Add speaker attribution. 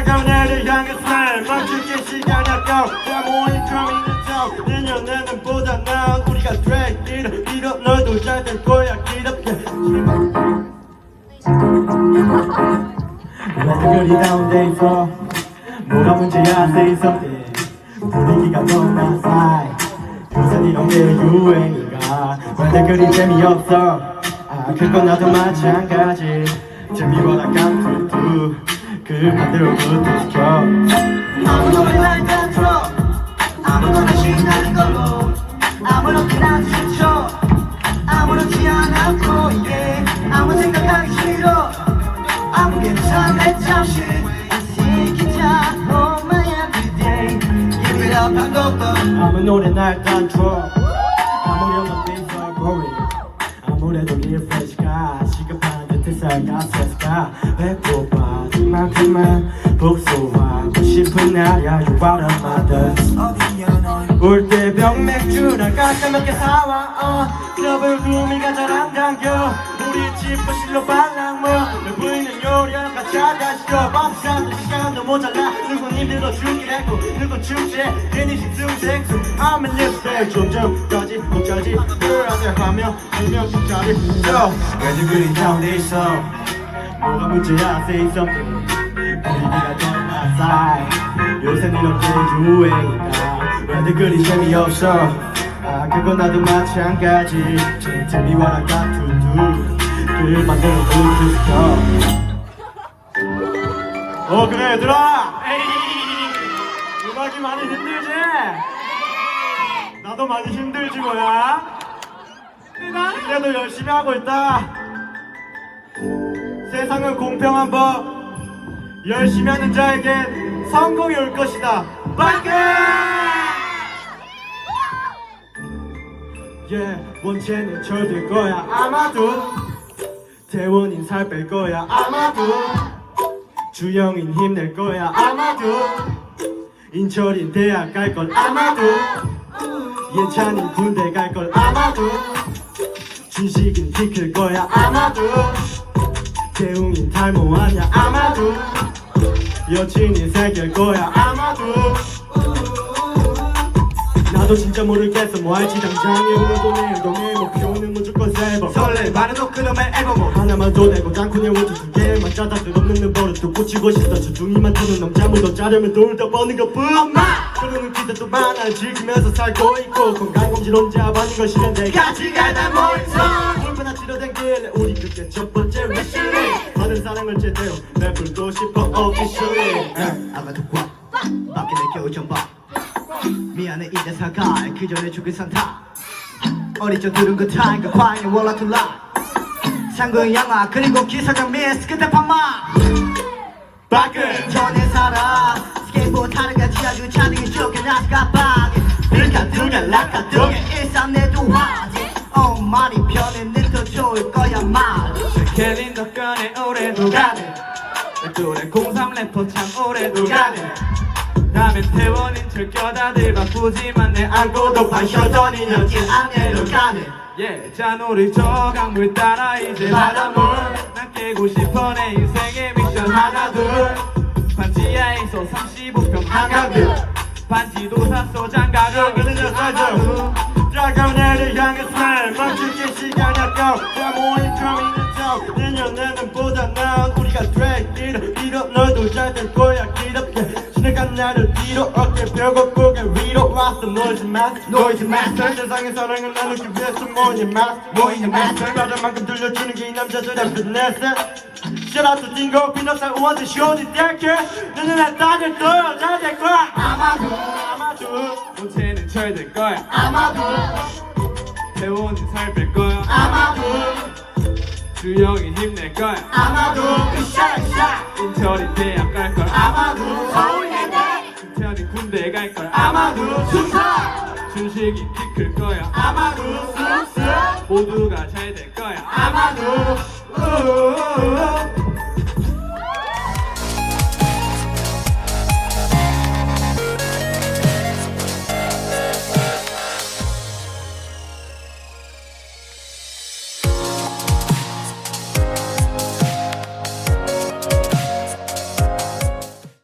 Speaker 1: 차가운 해를 향해서 멈추게 시간이 아까워 모인 coming to town 내년에는 보다 나은 우리가 돼 길어 길어 너도 잘될 거야 길어 왜 그리 다운돼 있어? 뭐가 문제야 say something 분위기가 너무 싸이 요새 이런 게 유행인가? 왜 그리 재미없어? 아 그건 나도 마찬가지. 재미보다 깜투투 그 반대로 부투시켜
Speaker 2: 아무 노래나 일단 틀어. 아무거나 신나는 걸로. 아무렇게나 추쳐. 아무렇지 않았고 yeah. 아무 생각하기 싫어. 아무 괜찮아 잠시 시키자. Oh my everyday Give it up 한 곡도
Speaker 1: 아무 노래나 일단 틀어 엄마 things are boring 아무래도 리프레시가 시급한 듯해서 가스가 배고파 지만큼만 복수하고 싶은 날이야 You are the mother 올때 병맥주랑 깔끔하게 사와 어. 클럽을 구미가 잘안 당겨 우리 집 거실로 발랑 뭐내 부인은 요리하가 찾아시켜 밥 사는 시간도 모자라. 누군 힘들어 죽긴 했고 누군 축제. 괜히 식승 생수 I'm in this bag 좀 전까지 못 자지. 그러세 하며 두명 짜리 왜들 그리 다운돼 있어 뭐가 문제야 say something 분위기가 너무 싸이 요새 이렇게 유행이다. 왜들 그리 재미없어? 아 그건 나도 마찬가지. 재미와 같투두 그 반대로 부투시켜 어 그래 얘들아! 에이. 음악이 많이 힘들지? 나도 많이 힘들지 뭐야? 그래도 열심히 하고 있다 세상은 공평한 법 열심히 하는 자에게 성공이 올 것이다. 빨리 예 원체는 절될 거야. 아마도 대원인 살 뺄 거야. 아마도 주영인 힘낼 거야. 아마도 인철인 대학 갈 걸. 아마도 예찬인 군대 갈 걸. 아마도 준식인 지킬 거야. 아마도 대웅인 탈모하냐 아마도. 여친이 새길 거야 아마도. 나도 진짜 모르겠어 뭐 할지 당장에. 오늘도 내일도 내 목표는 무조건 세번. 설레 말해도 그놈의 앨범 하나만 더 내고 장군의 원투 두 개만 짜다 끝없는 버릇도 꽂히고 싶다. 주둥이만 트는 남자물도 짜려면 돌더 버는 것뿐. 엄마! 그러는 기대도 많아 즐기면서 살고 있고 건강검진 혼자 받는 건 싫은데 같이 가다 모여서 얼마나 치료된 길에 우리 그게 첫 받은 사랑을 제대로 베풀고 싶어 officially
Speaker 2: 아가도 꽉 밖에 내 겨우 좀봐. 미안해 이제 사과 그 전에 죽은 산타. 어릴 적 들은 그 타임과 과잉의 월라툴라. 상근 양화 그리고 기사장 미스 그때 판마.
Speaker 1: 밖을
Speaker 2: 전에 살아. 스케이트보드 타는 같이 아주 차등이 쫓겨나서 가방에 들까 들까 락가 들게 일상 내도 하지. 어 말이 편했는 더 좋을 거야 말
Speaker 3: 캘린더 꺼내 올해도 가네? 또래 03 래퍼 참 올해도 가네? 다음엔 태원인 철껴 다들 바쁘지만 내
Speaker 1: 안고도 인연
Speaker 2: 여기 안내로 가네?
Speaker 3: 예, 잔우리 저 강물 따라 이제 바닷물 난 깨고 싶어 내 인생의 미션 하나 둘 반지하에서 35평 한강뷰 반지도 샀어 장가를
Speaker 1: 그들은 사죠 차가운 해를 향해서 멈추게 시간이 아까워 모인 coming to town 내년에는 보다 나은 우리가 돼 길어 길어 너도 잘될 거야. 길어 지나간 나를 뒤로 어깨 펴고 고개 위로 왔어. 노이즈 마스터 노이즈 세상의 사랑을 나누기 위해서 모인 마스터 모인 마스터 가장만큼 들려주는 게 이 남자들의 피트니스 Shout out to Dingo, 너는 나 따질 거야 잘될 거야.
Speaker 2: 아마도.
Speaker 1: 아마도.
Speaker 3: 본체는 철들 거야.
Speaker 2: 아마도.
Speaker 3: 거야
Speaker 2: 아마도
Speaker 3: 주영이 힘낼 거야
Speaker 2: 아마도 으쌰으쌰
Speaker 3: 인철이 대학 갈 거야
Speaker 2: 아마도 서울예대.
Speaker 3: 인철이 군대 갈 거야
Speaker 2: 아마도 충성
Speaker 3: 준식이 키 클 거야?
Speaker 2: 아마도 쑥쑥
Speaker 3: 모두가 잘 될 거야?
Speaker 2: 아마도